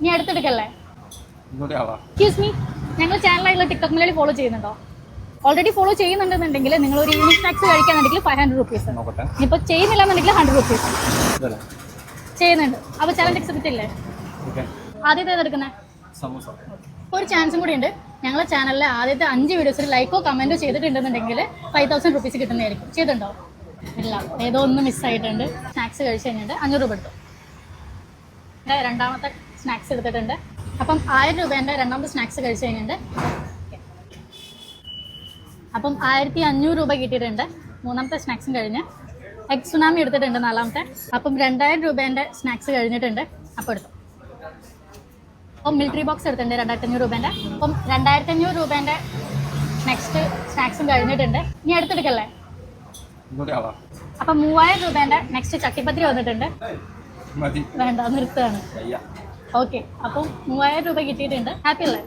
ഇനി അടുത്തെടുക്കല്ലേ? ഞങ്ങൾ ചാനലായിട്ടുള്ള ടിക്ടോക്ക് മലയാളി ഫോളോ ചെയ്യുന്നുണ്ടോ? ഓൾറെഡി ഫോളോ ചെയ്യുന്നുണ്ടെന്നുണ്ടെങ്കിൽ നിങ്ങൾ ഒരു ഈവനിങ് സ്നാക്സ് കഴിക്കാന്നുണ്ടെങ്കിൽ ഫൈവ് ഹൺഡ്രഡ് റുപ്പീസ് ഇനിയിപ്പോൾ ചെയ്യുന്നില്ല എന്നുണ്ടെങ്കിൽ ഹൺഡ്രഡ് റുപ്പീസ് ചെയ്യുന്നുണ്ട്. അപ്പോൾ ചാലഞ്ച് അക്സെപ്റ്റ് ഇല്ലേ? ആദ്യത്തെ ഏതെടുക്കുന്നത് സമോസ. ഒരു ചാൻസും കൂടി ഉണ്ട്. ഞങ്ങളെ ചാനലിലെ ആദ്യത്തെ അഞ്ച് വീഡിയോസിൽ ലൈക്കോ കമന്റോ ചെയ്തിട്ടുണ്ടെന്നുണ്ടെങ്കിൽ ഫൈവ് തൗസൻഡ് റുപ്പീസ് കിട്ടുന്നതായിരിക്കും. ചെയ്തിട്ടുണ്ടോ? ഇല്ല. ഏതോ ഒന്ന് മിസ്സായിട്ടുണ്ട് സ്നാക്സ് കഴിച്ച് കഴിഞ്ഞിട്ട് അഞ്ഞൂറ് രൂപ എടുത്തു. രണ്ടാമത്തെ സ്നാക്സ് എടുത്തിട്ടുണ്ട്. അപ്പം ആയിരം രൂപേന്റെ രണ്ടാമത്തെ സ്നാക്സ് കഴിച്ചു കഴിഞ്ഞിട്ടുണ്ട്. അപ്പം ആയിരത്തി അഞ്ഞൂറ് രൂപ കിട്ടിയിട്ടുണ്ട്. മൂന്നാമത്തെ സ്നാക്സും കഴിഞ്ഞ്. എഗ് സുനാമി എടുത്തിട്ടുണ്ട് നാലാമത്തെ. അപ്പം രണ്ടായിരം രൂപേന്റെ സ്നാക്സ് കഴിഞ്ഞിട്ടുണ്ട്. അപ്പോൾ എടുത്തു. അപ്പം മിലിറ്ററി ബോക്സ് എടുത്തിട്ടുണ്ട് രണ്ടായിരത്തി അഞ്ഞൂറ് രൂപേന്റെ അപ്പം രണ്ടായിരത്തി അഞ്ഞൂറ് രൂപേന്റെ നെക്സ്റ്റ് സ്നാക്സും കഴിഞ്ഞിട്ടുണ്ട്. ഇനി അടുത്തെടുക്കല്ലേ ഒന്നുകൂടി അപ്പം മൂവായിരം രൂപേന്റെ നെക്സ്റ്റ് ചട്ടിപ്പത്തിരി വന്നിട്ടുണ്ട്. വേണ്ട നിർത്തുകയാണ്. ഓക്കെ അപ്പം മൂവായിരം രൂപ കിട്ടിയിട്ടുണ്ട്. ഹാപ്പി അല്ലേ